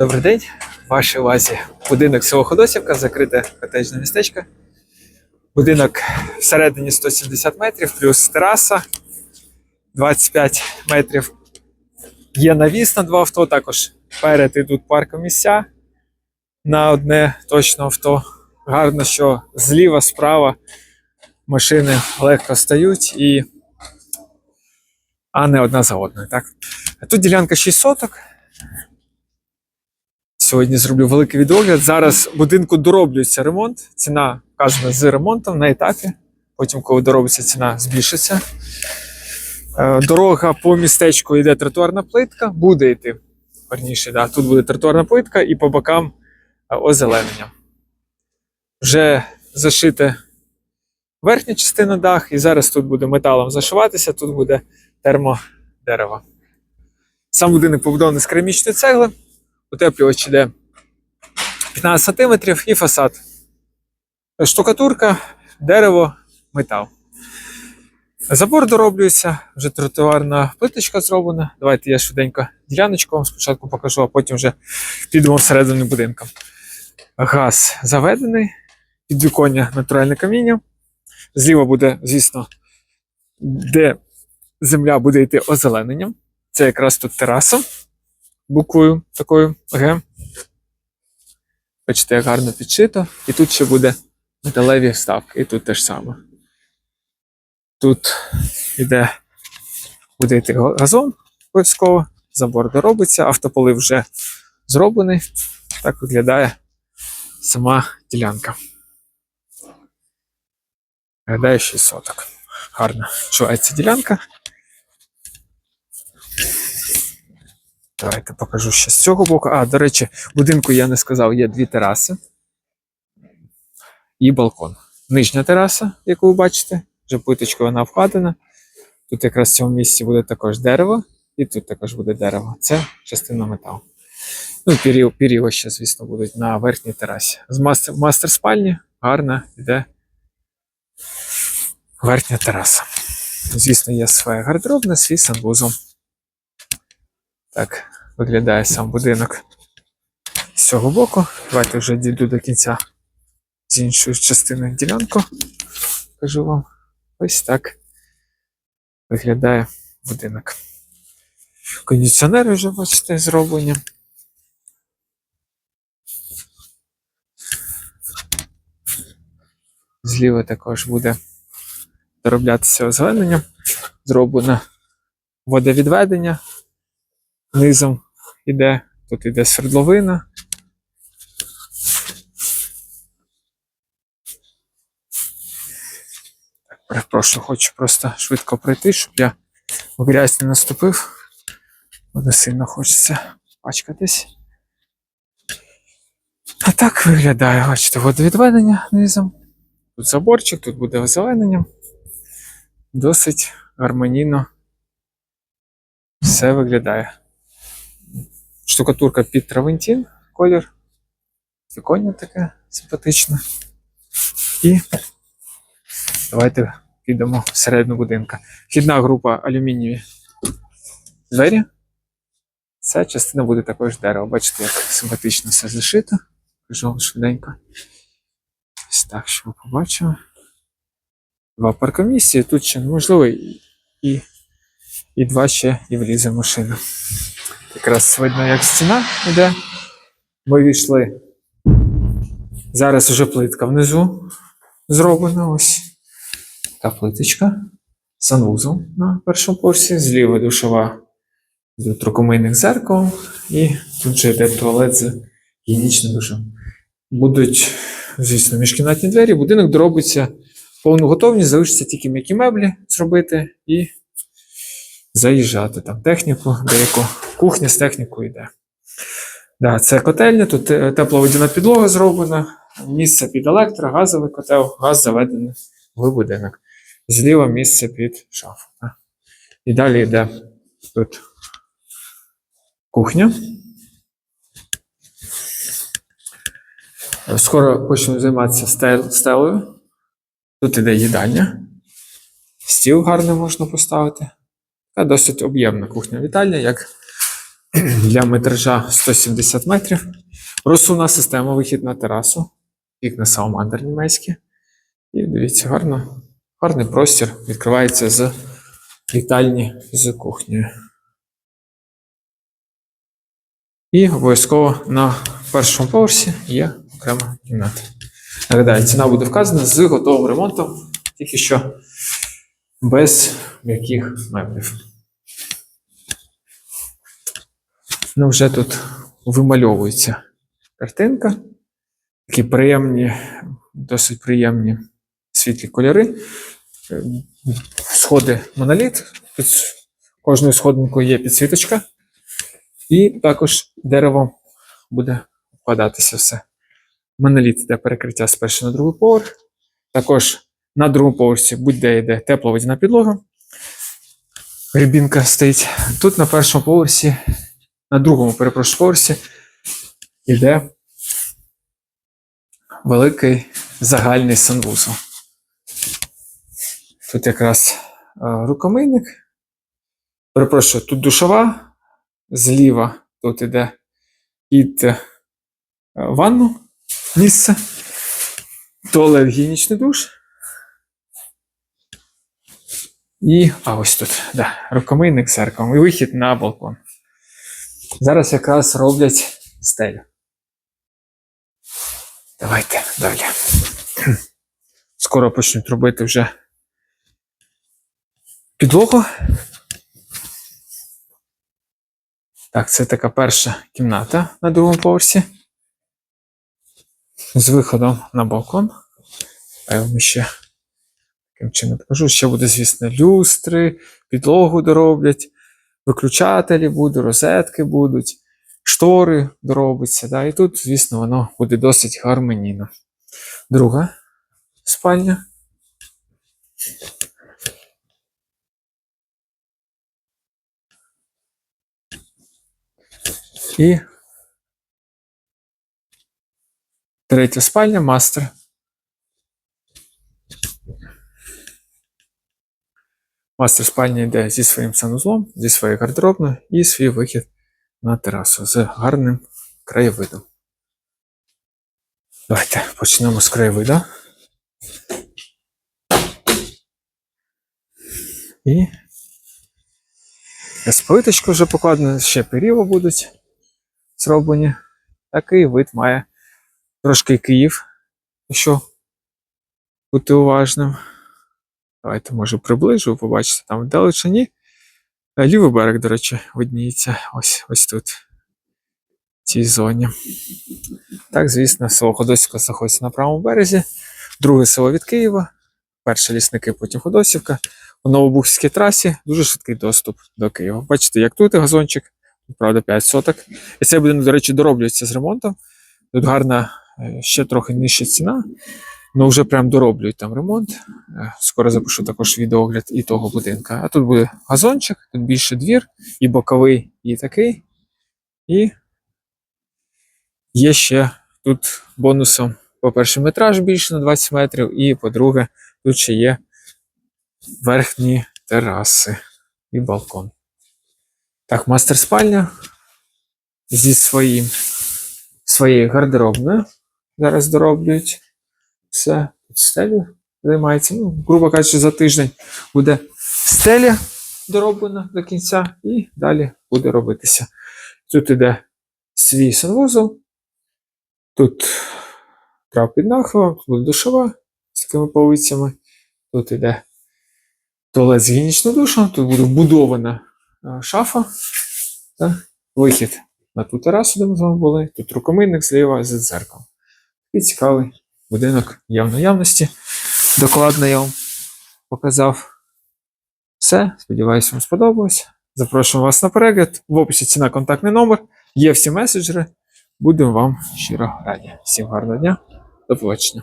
Добрий день. В вашій увазі будинок село Ходосівка, закрите котеджне містечко. Будинок всередині 170 метрів, плюс тераса 25 метрів. Є навіс на два авто, також перед ідуть паркомісця на одне точно авто. Гарно, що зліва, справа машини легко стають і а не одна за одною. Так? Тут ділянка 6 соток. Сьогодні зроблю великий відогляд. Зараз будинку дороблюється ремонт. Ціна вказана з ремонтом на етапі. Потім, коли доробиться, ціна збільшиться. Е, Дорога по містечку йде тротуарна плитка, буде йти. Верніше, да, тут буде тротуарна плитка і по бокам е, озеленення. Вже зашите верхня частина дах, і зараз тут буде металом зашиватися, тут буде термодерево. Сам будинок побудований з керамічної цегли. Утеплювач іде 15 см і фасад. Штукатурка, дерево, метал. Забор дороблюється, вже тротуарна плиточка зроблена. Давайте я швиденько діляночку вам спочатку покажу, а потім вже підемо всередину будинку. Газ заведений, підвіконня натуральне каміння. Зліва буде, звісно, де земля буде йти озелененням. Це якраз тут тераса буквою такою Г. Бачите, як гарно підшито. І тут ще буде металеві вставки. І тут теж саме. Тут іде, буде йти газон обов'язково, забор доробиться, автополив вже зроблений. Так виглядає сама ділянка. Виглядає 6 соток. Гарно чувається ділянка. Давайте покажу ще з цього боку. А, до речі, в будинку я не сказав, є дві тераси і балкон. Нижня тераса, яку ви бачите, вже плиточкою вона вкладена. Тут якраз в цьому місці буде також дерево, і тут також буде дерево. Це частина металу. Ну, піріва ще, звісно, будуть на верхній терасі. З мастер, мастер спальні гарна йде верхня тераса. Звісно, є своя гардеробна, свій санвузол. Так виглядає сам будинок з цього боку. Давайте вже дійду до кінця з іншої частини ділянку. Кажу вам. Ось так виглядає будинок. Кондиціонери вже, бачите, зроблені. Зліва також буде дороблятися озеленення. Зроблено водовідведення низом іде, тут іде свердловина. Так, перепрошую, хочу просто швидко пройти, щоб я в грязь не наступив. Буде сильно хочеться пачкатись. А так виглядає, бачите, водовідведення низом. Тут заборчик, тут буде озеленення. Досить гармонійно все виглядає штукатурка під травентін, колір. Віконня таке симпатичне. І давайте підемо всередину будинка. Вхідна група алюмінієві двері. Ця частина буде також дерева. Бачите, як симпатично все зашито. Кажу вам швиденько. Ось так, що ви побачили. Два паркомісії. Тут ще можливо і, і, два ще і влізе машина. Якраз видно, як стіна йде. Ми війшли. Зараз вже плитка внизу зроблена. Ось така плиточка. Санвузол на першому поверсі, зліва душова з трукомийних зеркал, і тут же йде туалет з гігієнічним душем. Будуть, звісно, міжкімнатні двері, будинок доробиться повну готовність, залишиться тільки м'які меблі зробити і заїжджати там техніку, деяку кухня з технікою йде. Да, це котельня, тут е, тепловодяна підлога зроблена, місце під електро, газовий котел, газ заведений в будинок. Зліва місце під шафу. да. І далі йде тут кухня. Скоро почнемо займатися стел- стелею. Тут іде їдальня. Стіл гарний можна поставити. Та досить об'ємна кухня вітальня, як для метража 170 метрів. Розсувна система, вихід на терасу. Вікна Саламандр німецькі. І дивіться, гарно, гарний простір відкривається з вітальні з кухнею. І обов'язково на першому поверсі є окрема кімната. Нагадаю, ціна буде вказана з готовим ремонтом, тільки що без м'яких меблів. Ну, вже тут вимальовується картинка. Такі приємні, досить приємні світлі кольори. Сходи моноліт. Під кожною сходинкою є підсвіточка. І також дерево буде вкладатися все. Моноліт йде перекриття з першого на другий поверх. Також на другому поверсі будь-де йде тепловодяна підлога. Рібінка стоїть. Тут на першому поверсі, на другому, перепрошую, поверсі йде великий загальний санвузол. Тут якраз е, рукомийник. Перепрошую, тут душова, зліва тут іде під е, ванну місце, туалет гігієнічний душ. І, а ось тут, да, рукомийник з зеркалом і вихід на балкон. Зараз якраз роблять стелю. Давайте далі. Скоро почнуть робити вже підлогу. Так, це така перша кімната на другому поверсі. З виходом на балкон. А я вам ще таким чином покажу. Ще буде, звісно, люстри, підлогу дороблять, виключателі будуть, розетки будуть, штори доробиться. Да? І тут, звісно, воно буде досить гармонійно. Друга спальня. І третя спальня, мастер. Мастер спальня йде зі своїм санузлом, зі своєю гардеробною і свій вихід на терасу з гарним краєвидом. Давайте почнемо з краєвида. І з плиточку вже покладено, ще періва будуть зроблені. Такий вид має трошки Київ, якщо бути уважним. Давайте, може, приближу, побачите, там в далечині. Е, Лівий берег, до речі, видніється ось ось тут, в цій зоні. Так, звісно, село Ходосівка знаходиться на правому березі, друге село від Києва, перше лісники, потім Ходосівка. У Новобухській трасі дуже швидкий доступ до Києва. Бачите, як тут газончик, правда, 5 соток. І цей будинок, до речі, дороблюється з ремонтом. Тут гарна, е, ще трохи нижча ціна. Ну, вже прям дороблюють там ремонт. Е, Скоро запишу також відеогляд і того будинка. А тут буде газончик, тут більше двір, і боковий, і такий. І є ще тут бонусом, по-перше, метраж більше на 20 метрів, і по-друге, тут ще є верхні тераси і балкон. Так, мастер спальня зі своїм, своєю гардеробною. Зараз дороблюють все. Тут стелю займається. Ну, грубо кажучи, за тиждень буде стеля дороблена до кінця, і далі буде робитися. Тут іде свій санвузол, тут трап під нахилом, тут буде душова з такими полицями, тут іде туалет з гігієнічним душем, тут буде вбудована е, шафа, та вихід на ту терасу, де ми з вами були, тут рукомийник зліва з дзеркалом. І цікавий будинок є в наявності. Докладно я вам показав все. Сподіваюся, вам сподобалось. Запрошуємо вас на перегляд. В описі ціна контактний номер. Є всі меседжери. Будемо вам щиро раді. Всім гарного дня. До побачення.